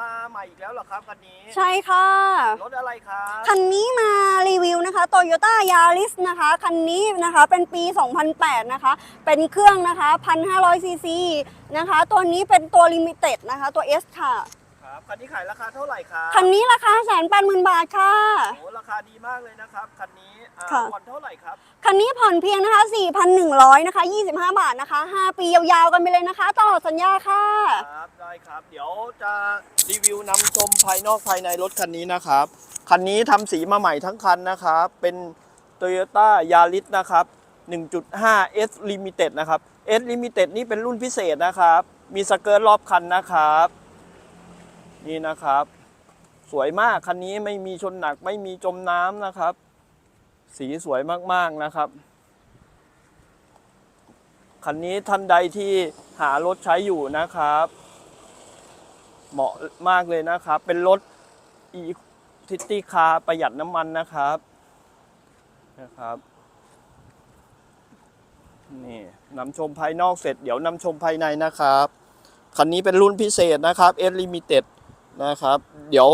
มาใหม่อีกแล้วเหรอครับคันนี้ ใช่ค่ะ รถอะไรครับ คันนี้มารีวิวนะคะ Toyota Yaris นะคะ คันนี้นะคะเป็นปี 2008 นะคะ เป็นเครื่องนะคะ 1,500ซีซีนะคะ ตัวนี้เป็นตัวลิมิเต็ดนะคะ ตัว S ค่ะ ครับคันนี้ขายราคาเท่าไหร่ครับคันนี้ราคาแสนแปดหมื่นบาทค่ะ โอ้ราคาดีมากเลยนะครับคันนี้อ่าค่ะ ผ่อนเท่าไหร่ครับคันนี้ผ่อนเพียงนะคะ 4,100 นะคะ 25 บาทนะคะ 5 ปียาวๆกันไปเลยนะคะ ตลอดสัญญาค่ะ ครับได้ครับ เดี๋ยวจะรีวิวนำชมภายนอกภายในรถคันนี้นะครับคันนี้ทำสีมาใหม่ทั้งคันนะครับเป็น Toyota Yaris นะครับ1.5 S Limited นะครับ S Limited นี่เป็นรุ่นพิเศษนะครับ มีสเกิร์ตรอบคันนะครับ นี่นะครับ สวยมากคันนี้ไม่มีชนหนักไม่มีจมน้ำนะครับ สีสวยมากๆนะครับ คันนี้ท่านใดที่หารถใช้อยู่นะครับ เหมาะมากเลยนะครับ เป็นรถอีทิตี้คาประหยัดน้ำมันนะครับนะครับนี่นำชมภายนอกเสร็จเดี๋ยวนำชมภายในนะครับ คันนี้เป็นรุ่นพิเศษนะครับ S Limited นะครับ เดี๋ยว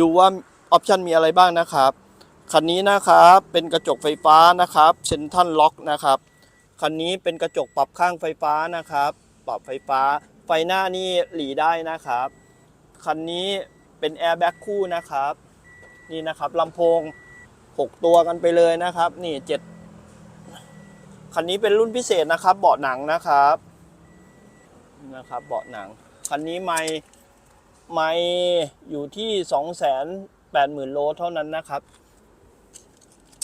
ดูว่าออปชันมีอะไรบ้างนะครับคันนี้นะครับเป็นกระจกไฟฟ้านะครับเซนทันล็อกนะครับคันนี้เป็นกระจกปรับข้างไฟฟ้านะครับ ปรับไฟฟ้า ไฟหน้านี่หลีได้นะครับคันนี้เป็นแอร์แบ็กคู่นะครับ นี่นะครับลำโพง 6 ตัวกันไปเลยนะครับ นี่7คันนี้เป็นรุ่นพิเศษนะครับ เบาะหนังนะครับนะครับ เบาะหนัง คันนี้ไม่ ไม่อยู่ที่ 280,000 โลเท่านั้นนะครับ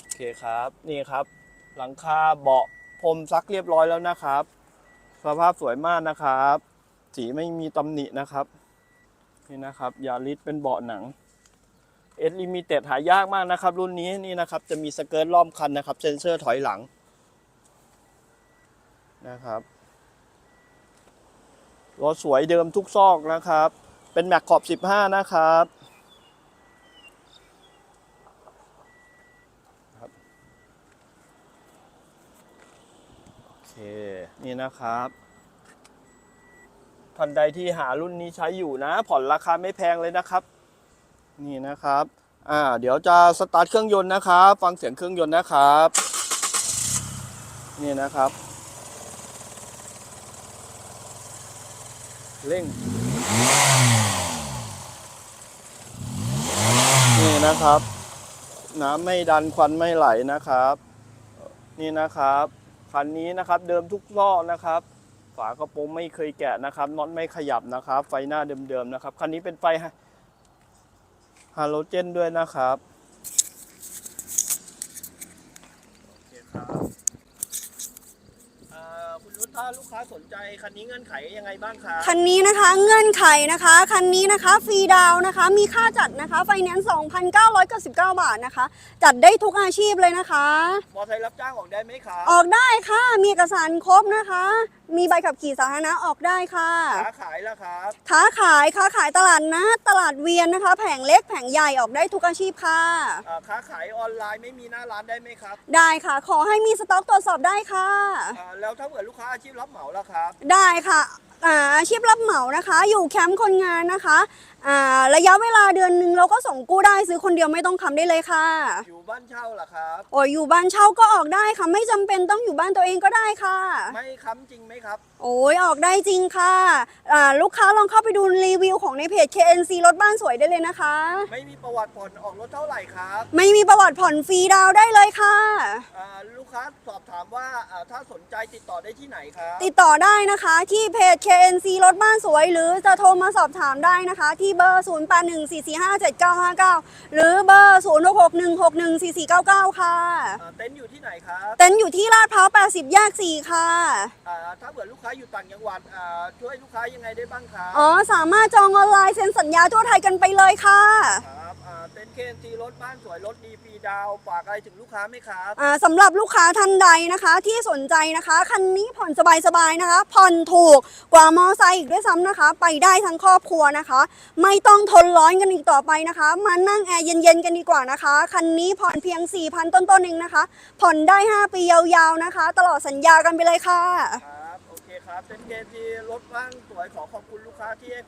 โอเคครับ นี่ครับ หลังคาเบาะพรมซักเรียบร้อยแล้วนะครับ สภาพสวยมากนะครับ สีไม่มีตำหนินะครับ นี่นะครับ ยาริสเป็นเบาะหนังเอสลิมิเต็ดหายากมากนะครับ รุ่นนี้นี่นะครับ จะมีสเกิร์ตล้อมคันนะครับ เซ็นเซอร์ถอยหลังนะครับรถสวยเดิมทุกซอกนะครับ เป็นแม็กขอบ 15 นะครับโอเค นี่นะครับท่านใดที่หารุ่นนี้ใช้อยู่นะ ผ่อนราคาไม่แพงเลยนะครับ นี่นะครับอ่าเดี๋ยวจะสตาร์ทเครื่องยนต์นะครับ ฟังเสียงเครื่องยนต์นะครับ นี่นะครับ เร่ง นะครับ น้ำไม่ดันควันไม่ไหลนะครับ นี่นะครับคันนี้นะครับเดิมทุกล้อนะครับ ฝากระโปรงไม่เคยแกะนะครับน็อตไม่ขยับนะครับ ไฟหน้าเดิมๆนะครับคันนี้เป็นไฟฮาโลเจนด้วยนะครับโอเคครับ ถ้าลูกค้าสนใจคันนี้เงื่อนไขยังไงบ้างครับคันนี้นะคะเงื่อนไขนะคะคันนี้นะคะฟรีดาวน์นะคะ มีค่าจัดนะคะไฟแนนซ์2,999 บาทนะคะ จัดได้ทุกอาชีพเลยนะคะ มอเตอร์ไซค์รับจ้างออกได้ไหมครับออกได้ค่ะ มีเอกสารครบนะคะ มีใบขับขี่สาธารณะออกได้ค่ะ ค้าขายแล้วครับ ค้าขายค้าขายตลาดนัดตลาดเวียนนะคะ แผงเล็กแผงใหญ่ออกได้ทุกอาชีพค่ะเอ่อค้าขายออนไลน์ไม่มีหน้าร้านได้ไหมครับได้ค่ะ ขอให้มีสต็อกตรวจสอบได้ค่ะเอ่อแล้วถ้าเกิดลูกค้าอาชีพรับเหมาล่ะครับ ได้ค่ะ อ่าอาชีพรับเหมานะคะ อยู่แคมป์คนงานนะคะอ่าระยะเวลาเดือนหนึ่งเราก็ส่งกู้ได้ซื้อคนเดียวไม่ต้องค้ำได้เลยค่ะอยู่บ้านเช่าล่ะครับโอ้ยอยู่บ้านเช่าก็ออกได้ค่ะไม่จำเป็นต้องอยู่บ้านตัวเองก็ได้ค่ะ ไม่ค้ำจริงไหมครับ โอ้ยออกได้จริงค่ะอ่าลูกค้าลองเข้าไปดูรีวิวของในเพจ KNC รถบ้านสวยได้เลยนะคะ ไม่มีประวัติผ่อนออกรถเท่าไหร่ครับไม่มีประวัติผ่อนฟรีดาวน์ได้เลยค่ะเอ่อลูกค้าสอบถามว่าเอ่อถ้าสนใจติดต่อได้ที่ไหนครับ ติดต่อได้นะคะที่เพจ KNC รถบ้านสวย หรือจะโทรมาสอบถามได้นะคะ ที่เบอร์ 0814457959 หรือเบอร์ 0661614499 ค่ะเอ่อเต็นท์อยู่ที่ไหนครับเต็นท์อยู่ที่ลาดพร้าว80 แยก 4 ค่ะเอ่อถ้าเกิดลูกค้าอยู่ต่างจังหวัดเอ่อช่วยลูกค้ายังไงได้บ้างครับอ๋อ สามารถจองออนไลน์เซ็นสัญญาทั่วไทยกันไปเลยค่ะ ครับเอ่อเต็ นท์เคนทีรถบ้านสวยรถดีฟรีดาวน์ฝากอะไรถึงลูกค้าไหมครับ อ่าสำหรับลูกค้าท่านใดนะคะ ที่สนใจนะคะคันนี้ผ่อนสบายๆนะคะ ผ่อนถูกกว่ามอไซค์อีกด้วยซ้ำนะคะ ไปได้ทั้งครอบครัวนะคะ ไม่ต้องทนร้อนกันอีกต่อไปนะคะมานั่งแอร์เย็นๆกันดีกว่านะคะคันนี้ผ่อนเพียง 4,000 ต้นๆเองนะคะ ผ่อนได้ 5 ปียาวๆนะคะ ตลอดสัญญากันไปเลยค่ะ ครับ โอเคครับเต็นท์เคนทีรถบ้านสวยขอขอบคุณลูกค้าที่ให้